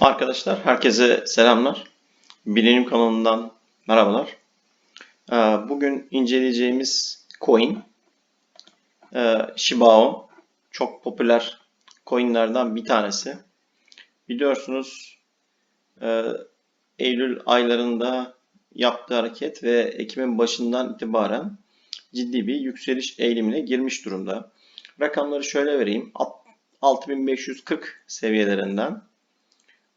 Arkadaşlar herkese selamlar. Bilinim kanalından merhabalar. Ee, Bugün inceleyeceğimiz coin e, Shibao. Çok popüler coinlerden bir tanesi. Biliyorsunuz e, Eylül aylarında yaptığı hareket ve Ekim'in başından itibaren ciddi bir yükseliş eğilimine girmiş durumda. Rakamları şöyle vereyim. 6540 seviyelerinden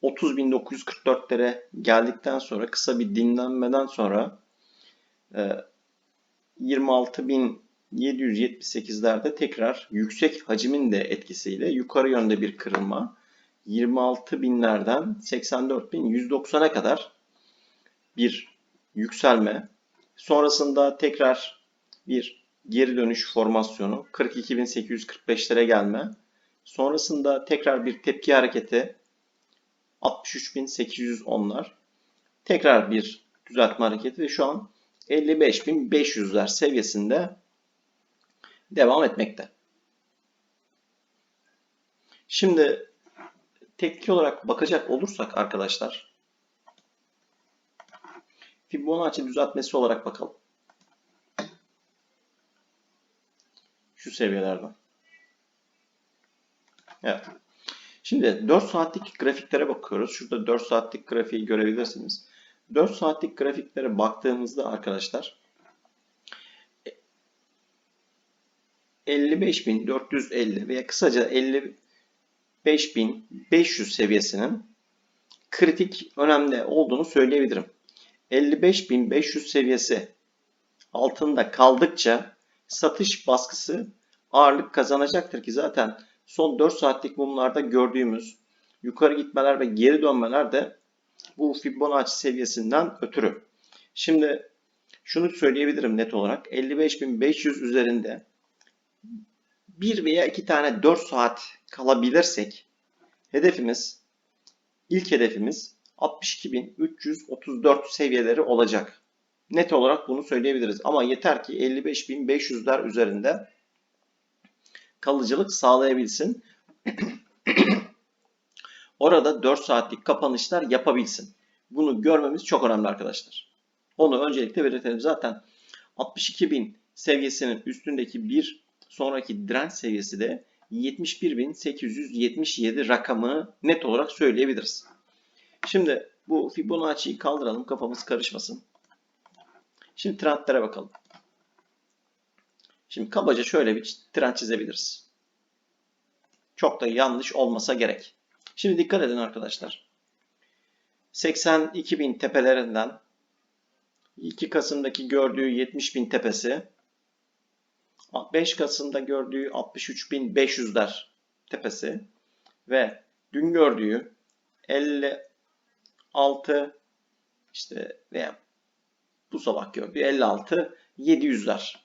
30.944'lere geldikten sonra kısa bir dinlenmeden sonra 26.778'lerde tekrar yüksek hacmin de etkisiyle yukarı yönde bir kırılma 26.000'lerden 84.190'a kadar bir yükselme. Sonrasında tekrar bir geri dönüş formasyonu 42.845'lere gelme. Sonrasında tekrar bir tepki hareketi 63.810'lar. Tekrar bir düzeltme hareketi ve şu an 55.500'ler seviyesinde devam etmekte. Şimdi teknik olarak bakacak olursak arkadaşlar Fibonacci düzeltmesi olarak bakalım. Şu seviyelerden. Evet. Şimdi 4 saatlik grafiklere bakıyoruz. Şurada 4 saatlik grafiği görebilirsiniz. 4 saatlik grafiklere baktığımızda arkadaşlar 55.450 veya kısaca 55.500 seviyesinin kritik önemli olduğunu söyleyebilirim. 55.500 seviyesi altında kaldıkça satış baskısı ağırlık kazanacaktır ki zaten son 4 saatlik mumlarda gördüğümüz yukarı gitmeler ve geri dönmeler de bu Fibonacci seviyesinden ötürü. Şimdi şunu söyleyebilirim net olarak 55.500 üzerinde bir veya iki tane 4 saat kalabilirsek hedefimiz ilk hedefimiz 62.334 seviyeleri olacak. Net olarak bunu söyleyebiliriz. Ama yeter ki 55.500'ler üzerinde kalıcılık sağlayabilsin. Orada 4 saatlik kapanışlar yapabilsin. Bunu görmemiz çok önemli arkadaşlar. Onu öncelikle belirtelim. Zaten 62.000 seviyesinin üstündeki bir sonraki direnç seviyesi de 71.877 rakamı net olarak söyleyebiliriz. Şimdi bu Fibonacci'yi kaldıralım kafamız karışmasın. Şimdi trendlere bakalım. Şimdi kabaca şöyle bir trend çizebiliriz. Çok da yanlış olmasa gerek. Şimdi dikkat edin arkadaşlar. 82.000 tepelerinden 2 Kasım'daki gördüğü 70.000 tepesi 5 Kasım'da gördüğü 63.500'ler tepesi ve dün gördüğü 56 işte veya bu sabah gördüğü 56 700'ler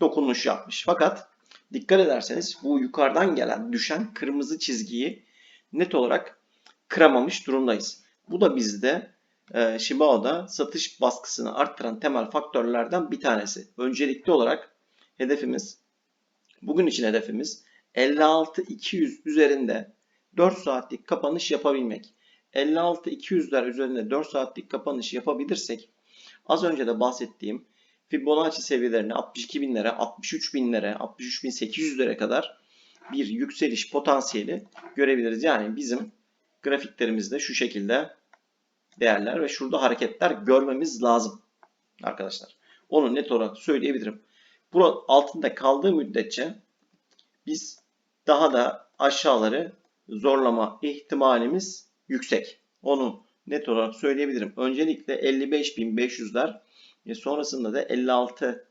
dokunuş yapmış. Fakat dikkat ederseniz bu yukarıdan gelen düşen kırmızı çizgiyi net olarak kıramamış durumdayız. Bu da bizde e, Shibao'da satış baskısını arttıran temel faktörlerden bir tanesi. Öncelikli olarak hedefimiz, bugün için hedefimiz 56-200 üzerinde 4 saatlik kapanış yapabilmek. 56-200'ler üzerinde 4 saatlik kapanış yapabilirsek az önce de bahsettiğim Fibonacci seviyelerini 62 binlere, 63 binlere, 63 bin 800'lere kadar bir yükseliş potansiyeli görebiliriz. Yani bizim grafiklerimizde şu şekilde değerler ve şurada hareketler görmemiz lazım arkadaşlar. Onu net olarak söyleyebilirim. Burada altında kaldığı müddetçe biz daha da aşağıları zorlama ihtimalimiz yüksek. Onu net olarak söyleyebilirim. Öncelikle 55.500'ler ve sonrasında da 56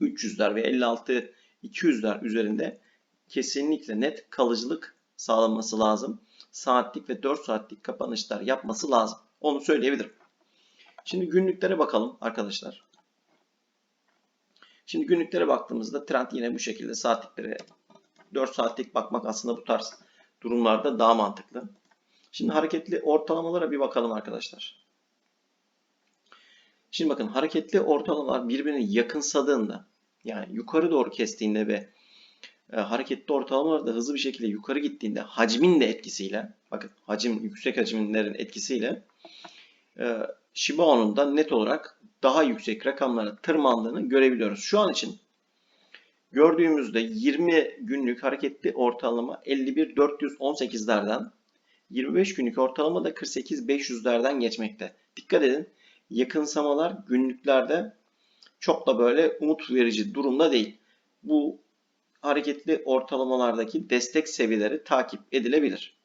300'ler ve 56 200'ler üzerinde kesinlikle net kalıcılık sağlanması lazım. Saatlik ve 4 saatlik kapanışlar yapması lazım. Onu söyleyebilirim. Şimdi günlüklere bakalım arkadaşlar. Şimdi günlüklere baktığımızda trend yine bu şekilde saatliklere 4 saatlik bakmak aslında bu tarz durumlarda daha mantıklı. Şimdi hareketli ortalamalara bir bakalım arkadaşlar. Şimdi bakın hareketli ortalamalar birbirine yakınsadığında yani yukarı doğru kestiğinde ve e, hareketli ortalamalar da hızlı bir şekilde yukarı gittiğinde hacmin de etkisiyle bakın hacim yüksek hacimlerin etkisiyle e, Shiba Inu'nun da net olarak daha yüksek rakamlara tırmandığını görebiliyoruz. Şu an için gördüğümüzde 20 günlük hareketli ortalama 51.418'lerden 25 günlük ortalama da 48.500'lerden geçmekte. Dikkat edin yakınsamalar günlüklerde çok da böyle umut verici durumda değil. Bu hareketli ortalamalardaki destek seviyeleri takip edilebilir.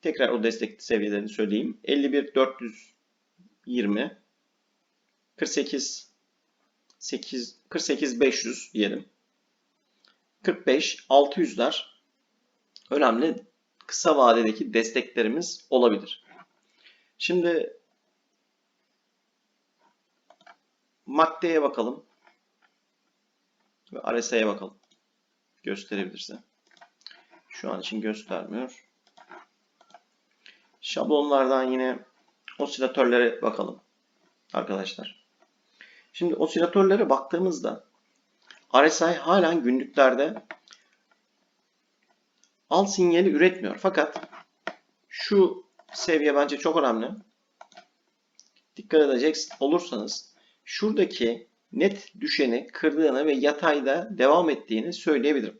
Tekrar o destek seviyelerini söyleyeyim. 51 420 48 8 48 500 diyelim. 45 600'ler önemli kısa vadedeki desteklerimiz olabilir. Şimdi MACD'ye bakalım. Ve RSI'ye bakalım. Gösterebilirse. Şu an için göstermiyor. Şablonlardan yine osilatörlere bakalım. Arkadaşlar. Şimdi osilatörlere baktığımızda RSI halen günlüklerde al sinyali üretmiyor. Fakat şu seviye bence çok önemli. Dikkat edecek olursanız şuradaki net düşeni kırdığını ve yatayda devam ettiğini söyleyebilirim.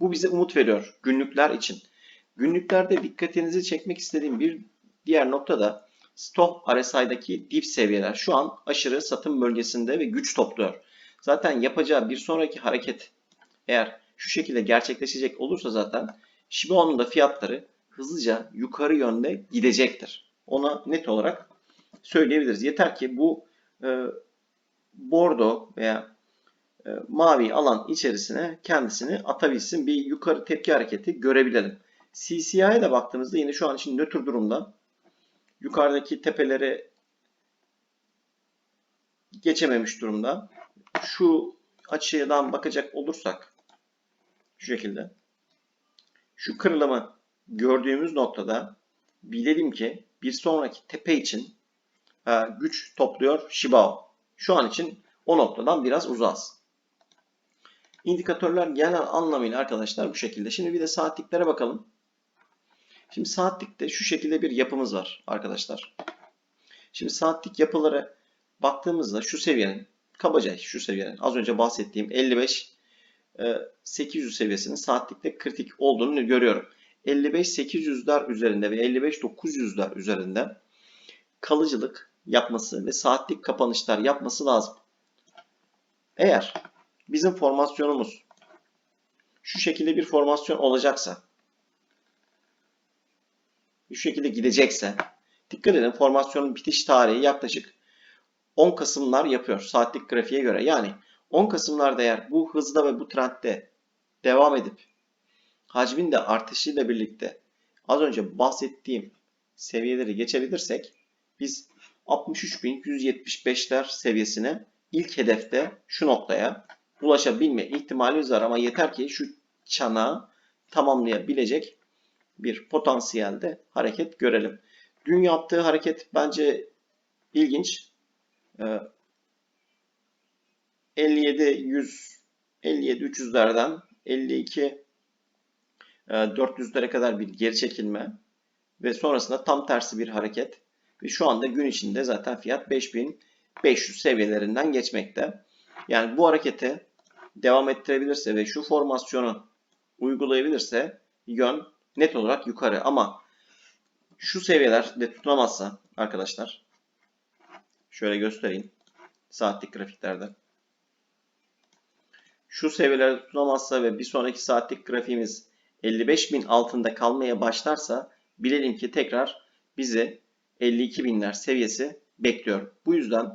Bu bize umut veriyor günlükler için. Günlüklerde dikkatinizi çekmek istediğim bir diğer nokta da stop RSI'daki dip seviyeler. Şu an aşırı satım bölgesinde ve güç topluyor. Zaten yapacağı bir sonraki hareket eğer şu şekilde gerçekleşecek olursa zaten Shiba da fiyatları hızlıca yukarı yönde gidecektir. Ona net olarak söyleyebiliriz. Yeter ki bu e, bordo veya e, mavi alan içerisine kendisini atabilsin. Bir yukarı tepki hareketi görebilelim. CCI'ye de baktığımızda yine şu an için nötr durumda. Yukarıdaki tepeleri geçememiş durumda. Şu açıdan bakacak olursak şu şekilde şu kırılımı gördüğümüz noktada bilelim ki bir sonraki tepe için e, güç topluyor Shibao. Şu an için o noktadan biraz uzağız. İndikatörler genel anlamıyla arkadaşlar bu şekilde. Şimdi bir de saatliklere bakalım. Şimdi saatlikte şu şekilde bir yapımız var arkadaşlar. Şimdi saatlik yapılara baktığımızda şu seviyenin kabaca şu seviyenin az önce bahsettiğim 55 800 seviyesinin saatlikte kritik olduğunu görüyorum. 55-800'ler üzerinde ve 55-900'ler üzerinde kalıcılık yapması ve saatlik kapanışlar yapması lazım. Eğer bizim formasyonumuz şu şekilde bir formasyon olacaksa şu şekilde gidecekse dikkat edin formasyonun bitiş tarihi yaklaşık 10 Kasımlar yapıyor saatlik grafiğe göre. Yani 10 Kasımlarda eğer bu hızda ve bu trendde devam edip hacmin de artışıyla birlikte az önce bahsettiğim seviyeleri geçebilirsek biz 63.175'ler seviyesine ilk hedefte şu noktaya ulaşabilme ihtimalimiz var ama yeter ki şu çanağı tamamlayabilecek bir potansiyelde hareket görelim. Dün yaptığı hareket bence ilginç. 57 100 57 300'lerden 52 400'lere kadar bir geri çekilme ve sonrasında tam tersi bir hareket ve şu anda gün içinde zaten fiyat 5500 seviyelerinden geçmekte. Yani bu hareketi devam ettirebilirse ve şu formasyonu uygulayabilirse yön net olarak yukarı ama şu seviyeler de tutunamazsa arkadaşlar şöyle göstereyim saatlik grafiklerde şu seviyelerde tutunamazsa ve bir sonraki saatlik grafiğimiz 55.000 altında kalmaya başlarsa bilelim ki tekrar bizi 52.000'ler seviyesi bekliyor. Bu yüzden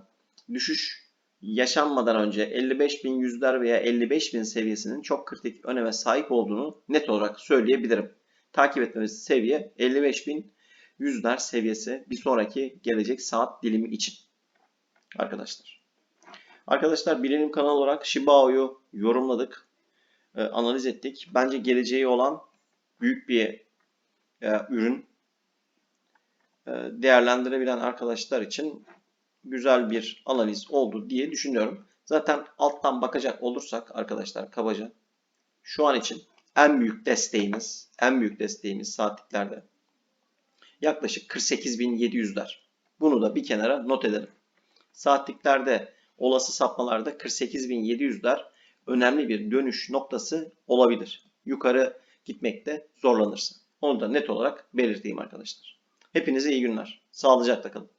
düşüş yaşanmadan önce 55.100'ler veya 55.000 seviyesinin çok kritik öneme sahip olduğunu net olarak söyleyebilirim. Takip etmemiz seviye 55.100'ler seviyesi bir sonraki gelecek saat dilimi için. Arkadaşlar. Arkadaşlar bilim kanal olarak Shibao'yu yorumladık. E, analiz ettik. Bence geleceği olan büyük bir e, ürün. E, değerlendirebilen arkadaşlar için güzel bir analiz oldu diye düşünüyorum. Zaten alttan bakacak olursak arkadaşlar kabaca şu an için en büyük desteğimiz, en büyük desteğimiz saatliklerde yaklaşık 48.700'ler. Bunu da bir kenara not edelim. Saatliklerde olası sapmalarda 48.700'ler önemli bir dönüş noktası olabilir. Yukarı gitmekte zorlanırsa. Onu da net olarak belirteyim arkadaşlar. Hepinize iyi günler. Sağlıcakla kalın.